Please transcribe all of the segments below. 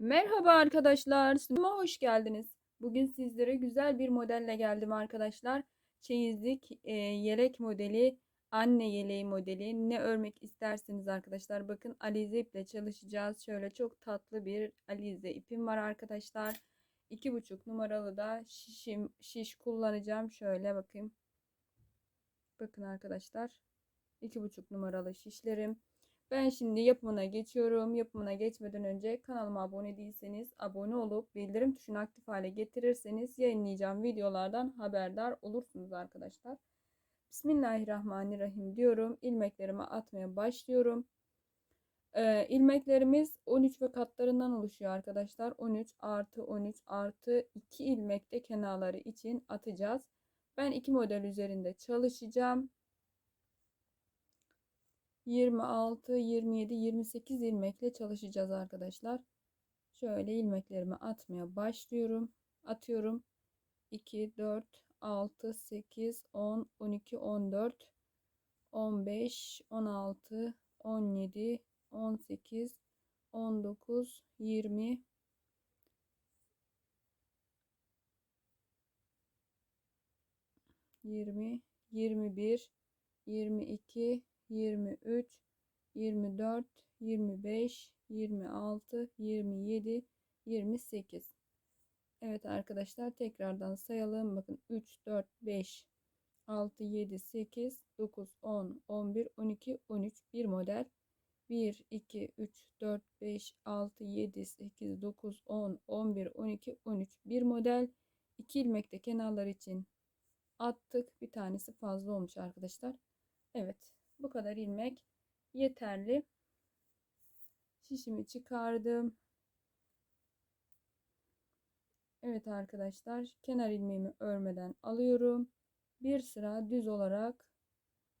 Merhaba arkadaşlar, sunuма hoş geldiniz. Bugün sizlere güzel bir modelle geldim arkadaşlar. Çeyizlik e, yelek modeli, anne yeleği modeli. Ne örmek isterseniz arkadaşlar. Bakın alize iple çalışacağız. Şöyle çok tatlı bir alize ipim var arkadaşlar. 2,5 numaralı da şişim, şiş kullanacağım. Şöyle bakayım. Bakın arkadaşlar. 2,5 numaralı şişlerim. Ben şimdi yapımına geçiyorum. Yapımına geçmeden önce kanalıma abone değilseniz abone olup bildirim tuşunu aktif hale getirirseniz yayınlayacağım videolardan haberdar olursunuz arkadaşlar. Bismillahirrahmanirrahim diyorum. İlmeklerimi atmaya başlıyorum. Ee, ilmeklerimiz 13 ve katlarından oluşuyor arkadaşlar. 13 artı 13 artı 2 ilmek de kenarları için atacağız. Ben iki model üzerinde çalışacağım. 26, 27, 28 ilmekle çalışacağız arkadaşlar. Şöyle ilmeklerimi atmaya başlıyorum. Atıyorum. 2, 4, 6, 8, 10, 12, 14, 15, 16, 17, 18, 19, 20, 20, 21, 22, 23, 24, 25, 26, 27, 28. Evet arkadaşlar tekrardan sayalım. Bakın 3, 4, 5, 6, 7, 8, 9, 10, 11, 12, 13 bir model. 1, 2, 3, 4, 5, 6, 7, 8, 9, 10, 11, 12, 13 bir model. 2 ilmek de kenarlar için attık. Bir tanesi fazla olmuş arkadaşlar. Evet bu kadar ilmek yeterli. Şişimi çıkardım. Evet arkadaşlar kenar ilmeğimi örmeden alıyorum. Bir sıra düz olarak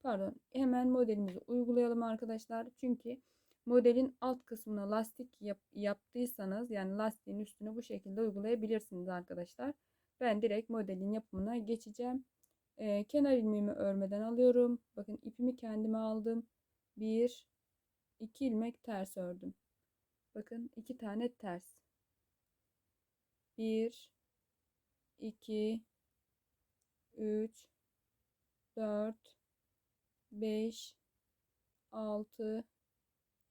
pardon hemen modelimizi uygulayalım arkadaşlar. Çünkü modelin alt kısmına lastik yap, yaptıysanız yani lastiğin üstüne bu şekilde uygulayabilirsiniz arkadaşlar. Ben direkt modelin yapımına geçeceğim. Ee, kenar ilmeğimi örmeden alıyorum. Bakın ipimi kendime aldım. Bir, iki ilmek ters ördüm. Bakın iki tane ters. Bir, iki, üç, dört, beş, altı,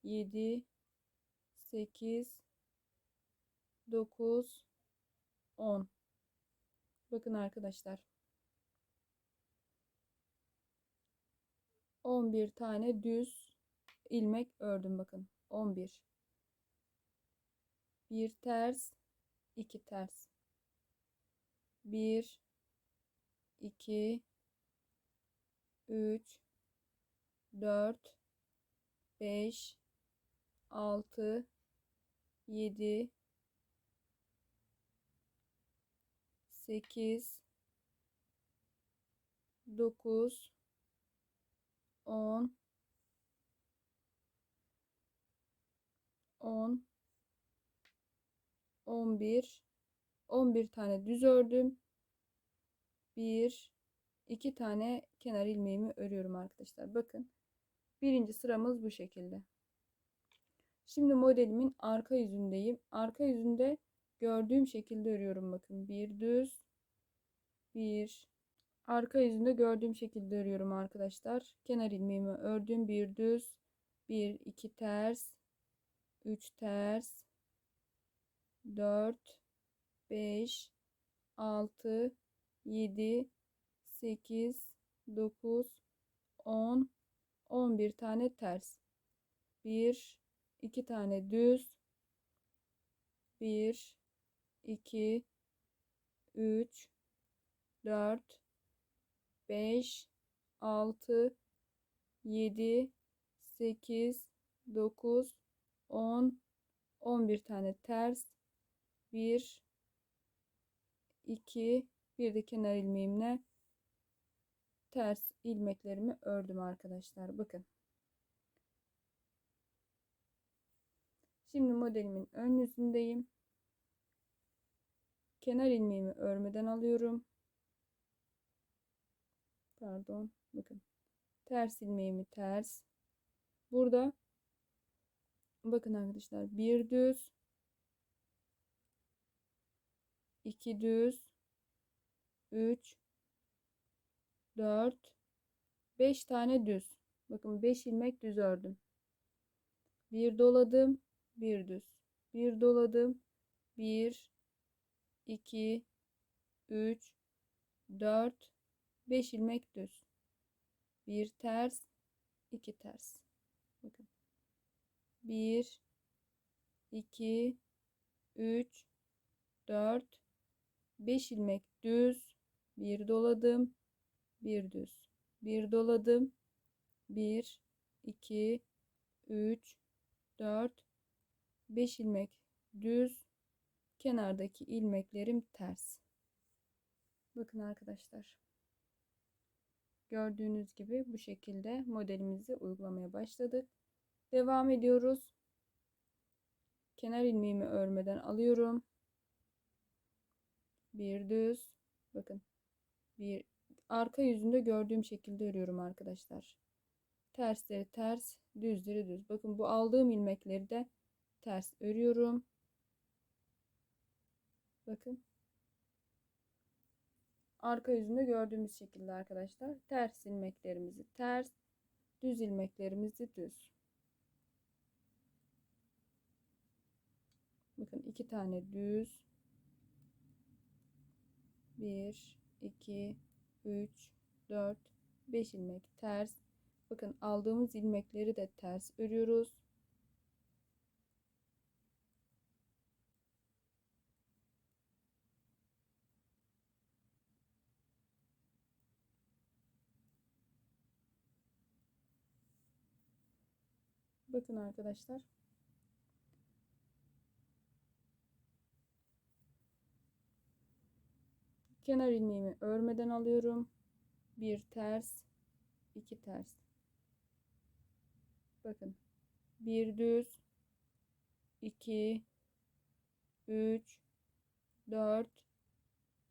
yedi, sekiz, dokuz, on. Bakın arkadaşlar. 11 tane düz ilmek ördüm bakın. 11 bir. Ters iki ters. 1 2 3 4 5 6 7 8 9 10 10 11 11 tane düz ördüm. 1 2 tane kenar ilmeğimi örüyorum arkadaşlar. Bakın. Birinci sıramız bu şekilde. Şimdi modelimin arka yüzündeyim. Arka yüzünde gördüğüm şekilde örüyorum. Bakın bir düz, bir Arka yüzünde gördüğüm şekilde örüyorum arkadaşlar. Kenar ilmeğimi ördüm. Bir düz, bir iki ters, üç ters, dört, beş, altı, yedi, sekiz, dokuz, on, on bir tane ters. Bir, iki tane düz, bir, iki, üç, dört, 5, 6, 7, 8, 9, 10, 11 tane ters. 1, 2, bir de kenar ilmeğimle ters ilmeklerimi ördüm arkadaşlar. Bakın. Şimdi modelimin ön yüzündeyim. Kenar ilmeğimi örmeden alıyorum pardon bakın ters ilmeğimi ters burada bakın arkadaşlar bir düz 2 düz 3 4 5 tane düz. Bakın 5 ilmek düz ördüm. Bir doladım, bir düz. Bir doladım, 1 2 3 4 5 ilmek düz. Bir ters, iki ters. Bakın. 1 2 3 4 5 ilmek düz, bir doladım, bir düz. Bir doladım, 1 2 3 4 5 ilmek düz kenardaki ilmeklerim ters bakın arkadaşlar gördüğünüz gibi bu şekilde modelimizi uygulamaya başladık. Devam ediyoruz. Kenar ilmeğimi örmeden alıyorum. Bir düz. Bakın. Bir arka yüzünde gördüğüm şekilde örüyorum arkadaşlar. Tersleri ters düzleri düz. Bakın bu aldığım ilmekleri de ters örüyorum. Bakın arka yüzünde gördüğümüz şekilde arkadaşlar. Ters ilmeklerimizi ters düz ilmeklerimizi düz. Bakın iki tane düz. 1 2 3 4 5 ilmek ters. Bakın aldığımız ilmekleri de ters örüyoruz Bakın arkadaşlar. Kenar ilmeğimi örmeden alıyorum. Bir ters, iki ters. Bakın. Bir düz, iki, üç, dört,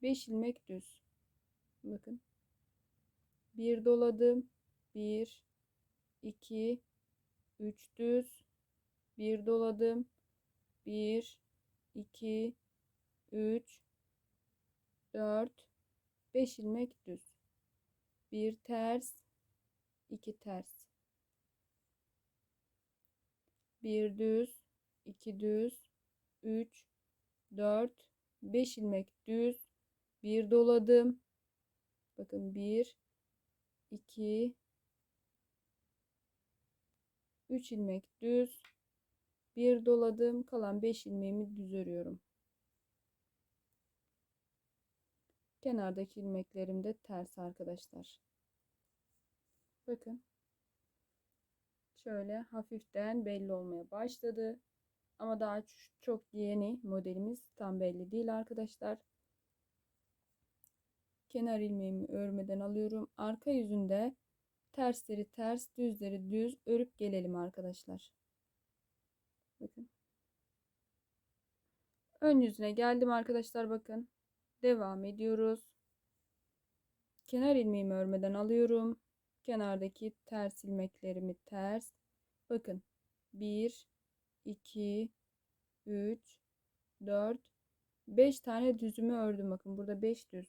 beş ilmek düz. Bakın. Bir doladım. Bir, iki, 3 düz, bir doladım. 1 2 3 4 5 ilmek düz. Bir ters, iki ters. Bir düz, iki düz, 3 4 5 ilmek düz. Bir doladım. Bakın 1 2 3 ilmek düz bir doladım kalan 5 ilmeğimi düz örüyorum. Kenardaki ilmeklerim de ters arkadaşlar. Bakın. Şöyle hafiften belli olmaya başladı. Ama daha çok yeni modelimiz tam belli değil arkadaşlar. Kenar ilmeğimi örmeden alıyorum. Arka yüzünde tersleri ters, düzleri düz örüp gelelim arkadaşlar. Bakın. Ön yüzüne geldim arkadaşlar bakın. Devam ediyoruz. Kenar ilmeğimi örmeden alıyorum. Kenardaki ters ilmeklerimi ters. Bakın. 1 2 3 4 5 tane düzümü ördüm bakın. Burada 5 düz.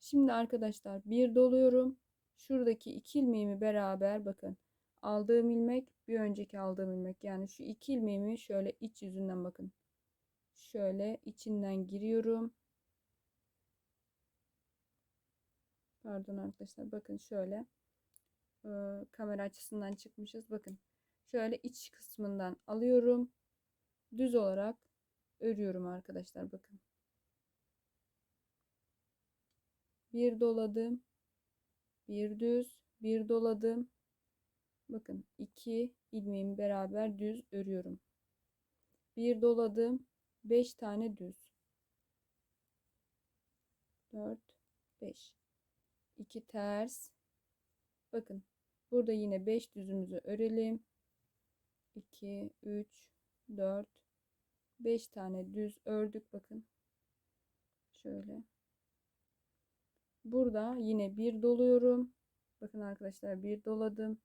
Şimdi arkadaşlar bir doluyorum şuradaki iki ilmeğimi beraber bakın. Aldığım ilmek bir önceki aldığım ilmek. Yani şu iki ilmeğimi şöyle iç yüzünden bakın. Şöyle içinden giriyorum. Pardon arkadaşlar bakın şöyle. E, kamera açısından çıkmışız. Bakın şöyle iç kısmından alıyorum. Düz olarak örüyorum arkadaşlar bakın. Bir doladım bir düz bir doladım. Bakın iki ilmeğimi beraber düz örüyorum. Bir doladım 5 tane düz. 4 5 2 ters. Bakın burada yine 5 düzümüzü örelim. 2 3 4 5 tane düz ördük. Bakın şöyle Burada yine bir doluyorum. Bakın arkadaşlar bir doladım.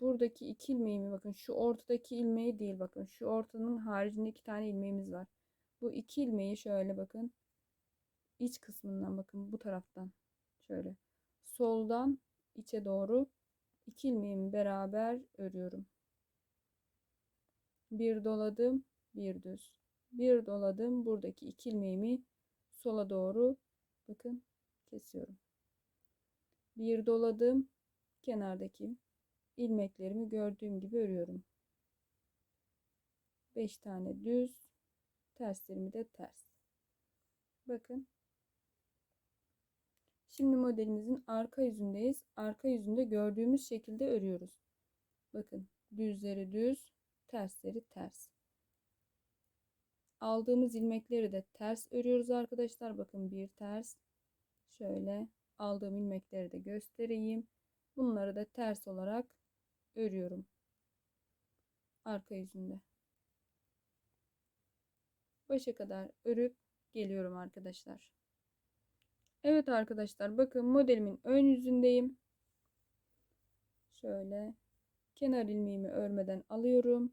Buradaki iki ilmeğimi bakın şu ortadaki ilmeği değil bakın şu ortanın haricinde iki tane ilmeğimiz var. Bu iki ilmeği şöyle bakın. iç kısmından bakın bu taraftan. Şöyle. Soldan içe doğru iki ilmeğimi beraber örüyorum. Bir doladım, bir düz. Bir doladım. Buradaki iki ilmeğimi sola doğru bakın kesiyorum. Bir doladım. Kenardaki ilmeklerimi gördüğüm gibi örüyorum. 5 tane düz, terslerimi de ters. Bakın. Şimdi modelimizin arka yüzündeyiz. Arka yüzünde gördüğümüz şekilde örüyoruz. Bakın düzleri düz, tersleri ters. Aldığımız ilmekleri de ters örüyoruz arkadaşlar. Bakın bir ters. Şöyle aldığım ilmekleri de göstereyim. Bunları da ters olarak örüyorum. Arka yüzünde. Başa kadar örüp geliyorum arkadaşlar. Evet arkadaşlar bakın modelimin ön yüzündeyim. Şöyle kenar ilmeğimi örmeden alıyorum.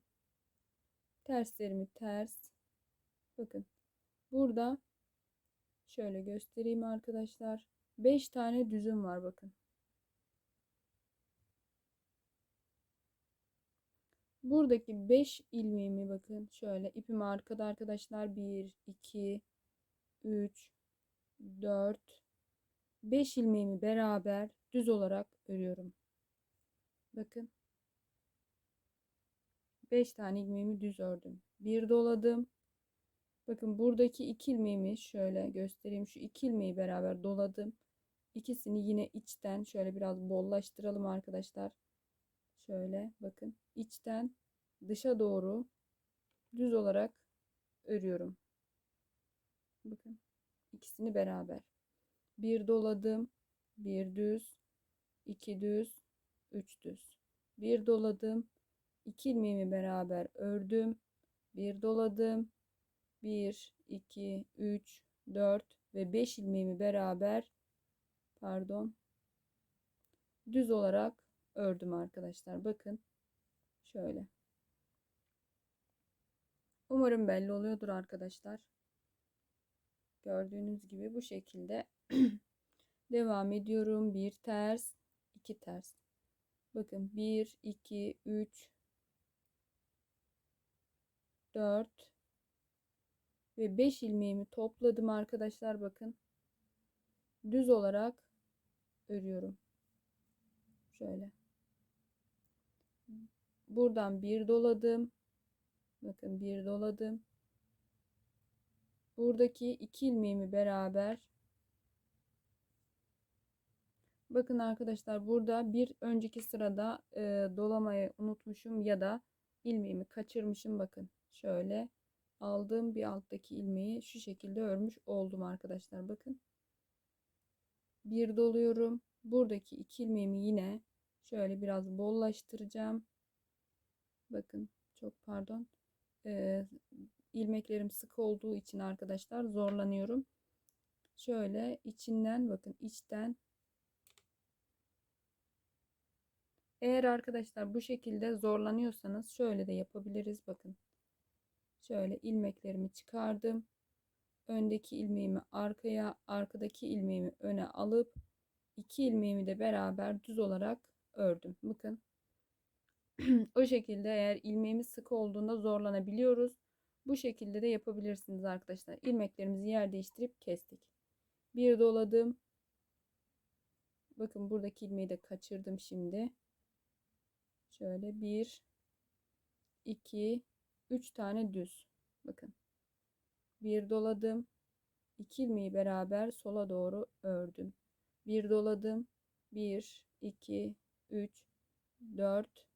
Terslerimi ters. Bakın burada şöyle göstereyim arkadaşlar. 5 tane düzüm var bakın. Buradaki 5 ilmeğimi bakın şöyle ipim arkada arkadaşlar 1 2 3 4 5 ilmeğimi beraber düz olarak örüyorum. Bakın 5 tane ilmeğimi düz ördüm. Bir doladım. Bakın buradaki iki ilmeğimi şöyle göstereyim. Şu iki ilmeği beraber doladım. İkisini yine içten şöyle biraz bollaştıralım arkadaşlar. Şöyle bakın içten dışa doğru düz olarak örüyorum. Bakın ikisini beraber. Bir doladım, bir düz, iki düz, üç düz. Bir doladım, iki ilmeğimi beraber ördüm. Bir doladım, bir, iki, üç, dört ve beş ilmeğimi beraber pardon düz olarak ördüm arkadaşlar. Bakın şöyle. Umarım belli oluyordur arkadaşlar. Gördüğünüz gibi bu şekilde devam ediyorum. Bir ters, iki ters. Bakın 1, 2, 3, 4 ve 5 ilmeğimi topladım arkadaşlar bakın. Düz olarak örüyorum. Şöyle. Buradan bir doladım. Bakın bir doladım. Buradaki iki ilmeğimi beraber Bakın arkadaşlar burada bir önceki sırada e, dolamayı unutmuşum ya da ilmeğimi kaçırmışım. Bakın şöyle aldığım bir alttaki ilmeği şu şekilde örmüş oldum arkadaşlar. Bakın bir doluyorum. Buradaki iki ilmeğimi yine şöyle biraz bollaştıracağım. Bakın çok pardon. Ee, ilmeklerim sık olduğu için arkadaşlar zorlanıyorum. Şöyle içinden bakın içten Eğer arkadaşlar bu şekilde zorlanıyorsanız şöyle de yapabiliriz. Bakın. Şöyle ilmeklerimi çıkardım. Öndeki ilmeğimi arkaya, arkadaki ilmeğimi öne alıp iki ilmeğimi de beraber düz olarak ördüm. Bakın. o şekilde eğer ilmeğimiz sık olduğunda zorlanabiliyoruz. Bu şekilde de yapabilirsiniz arkadaşlar. İlmeklerimizi yer değiştirip kestik. Bir doladım. Bakın buradaki ilmeği de kaçırdım şimdi. Şöyle bir, iki, üç tane düz. Bakın. Bir doladım. iki ilmeği beraber sola doğru ördüm. Bir doladım. Bir, iki, üç, dört,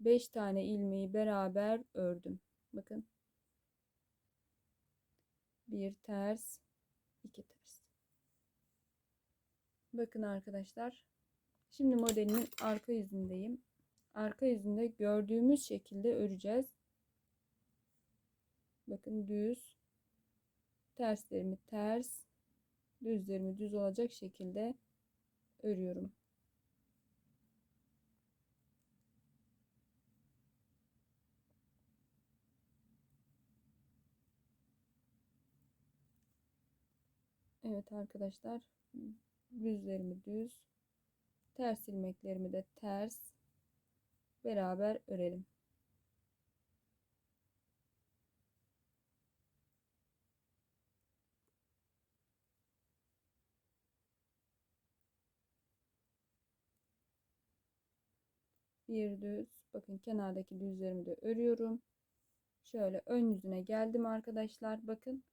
beş tane ilmeği beraber ördüm. Bakın. Bir ters, iki ters. Bakın arkadaşlar. Şimdi modelimin arka yüzündeyim arka yüzünde gördüğümüz şekilde öreceğiz. Bakın düz, terslerimi ters, düzlerimi düz olacak şekilde örüyorum. Evet arkadaşlar düzlerimi düz ters ilmeklerimi de ters beraber örelim. Bir düz bakın kenardaki düzlerimi de örüyorum. Şöyle ön yüzüne geldim arkadaşlar bakın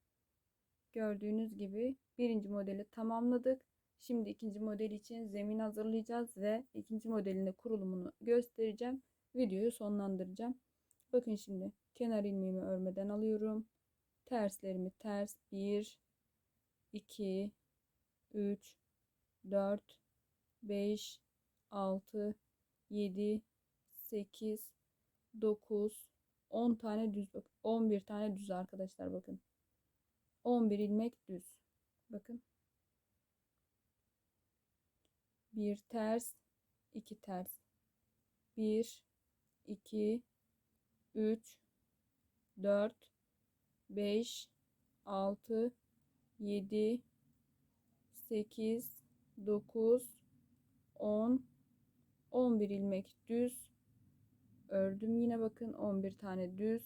gördüğünüz gibi birinci modeli tamamladık. Şimdi ikinci model için zemin hazırlayacağız ve ikinci modelinde kurulumunu göstereceğim. Videoyu sonlandıracağım. Bakın şimdi kenar ilmeğimi örmeden alıyorum. Terslerimi ters 1 2 3 4 5 6 7 8 9 10 tane düz bak 11 tane düz arkadaşlar bakın. 11 ilmek düz. Bakın. Bir ters, iki ters. 1 2 3 4 5 6 7 8 9 10 11 ilmek düz ördüm yine bakın 11 tane düz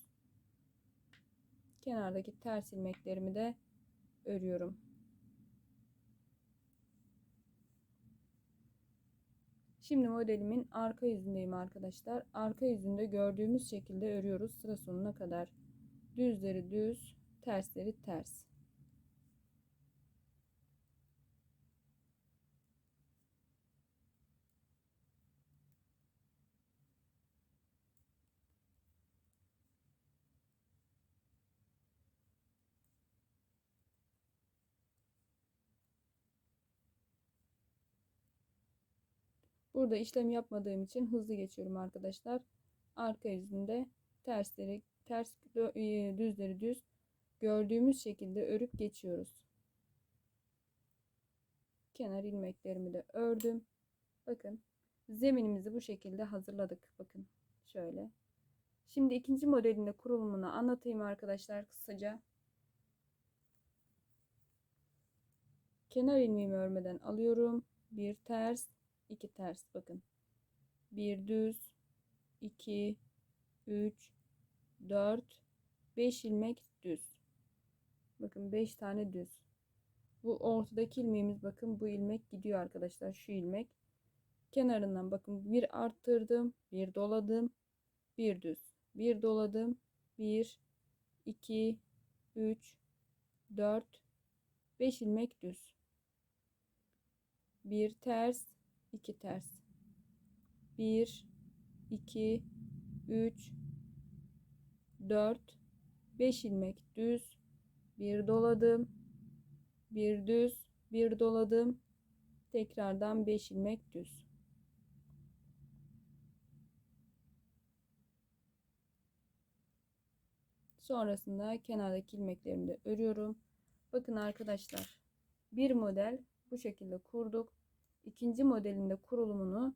kenardaki ters ilmeklerimi de örüyorum. Şimdi modelimin arka yüzündeyim arkadaşlar. Arka yüzünde gördüğümüz şekilde örüyoruz sıra sonuna kadar. Düzleri düz, tersleri ters. Burada işlem yapmadığım için hızlı geçiyorum arkadaşlar. Arka yüzünde tersleri ters e, düzleri düz gördüğümüz şekilde örüp geçiyoruz. Kenar ilmeklerimi de ördüm. Bakın zeminimizi bu şekilde hazırladık. Bakın şöyle. Şimdi ikinci modelinde kurulumunu anlatayım arkadaşlar kısaca. Kenar ilmeğimi örmeden alıyorum. Bir ters 2 ters bakın. 1 düz 2 3 4 5 ilmek düz. Bakın 5 tane düz. Bu ortadaki ilmeğimiz bakın bu ilmek gidiyor arkadaşlar şu ilmek. Kenarından bakın bir arttırdım, bir doladım, bir düz. Bir doladım, 1 2 3 4 5 ilmek düz. Bir ters 2 ters. 1 2 3 4 5 ilmek düz. Bir doladım. Bir düz. Bir doladım. Tekrardan 5 ilmek düz. Sonrasında kenardaki ilmeklerimi de örüyorum. Bakın arkadaşlar bir model bu şekilde kurduk ikinci modelinde kurulumunu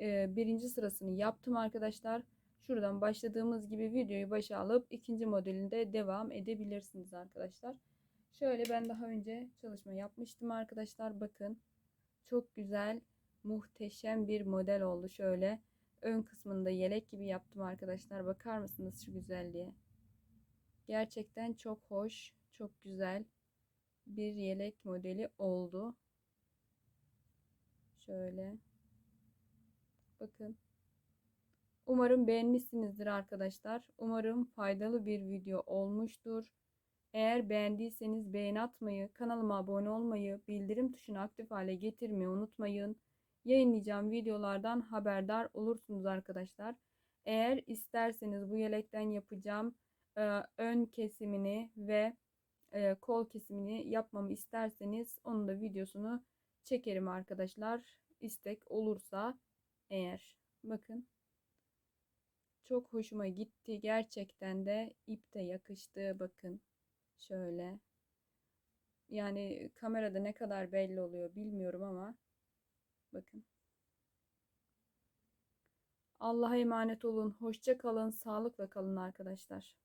e, birinci sırasını yaptım arkadaşlar. Şuradan başladığımız gibi videoyu başa alıp ikinci modelinde devam edebilirsiniz arkadaşlar. Şöyle ben daha önce çalışma yapmıştım arkadaşlar. Bakın çok güzel muhteşem bir model oldu şöyle. Ön kısmında yelek gibi yaptım arkadaşlar. Bakar mısınız şu güzelliğe? Gerçekten çok hoş, çok güzel bir yelek modeli oldu. Şöyle. Bakın. Umarım beğenmişsinizdir arkadaşlar. Umarım faydalı bir video olmuştur. Eğer beğendiyseniz beğeni atmayı, kanalıma abone olmayı, bildirim tuşunu aktif hale getirmeyi unutmayın. Yayınlayacağım videolardan haberdar olursunuz arkadaşlar. Eğer isterseniz bu yelekten yapacağım e, ön kesimini ve e, kol kesimini yapmamı isterseniz onun da videosunu çekerim arkadaşlar. İstek olursa eğer. Bakın. Çok hoşuma gitti. Gerçekten de ip de yakıştı. Bakın. Şöyle. Yani kamerada ne kadar belli oluyor bilmiyorum ama bakın. Allah'a emanet olun. Hoşça kalın. Sağlıkla kalın arkadaşlar.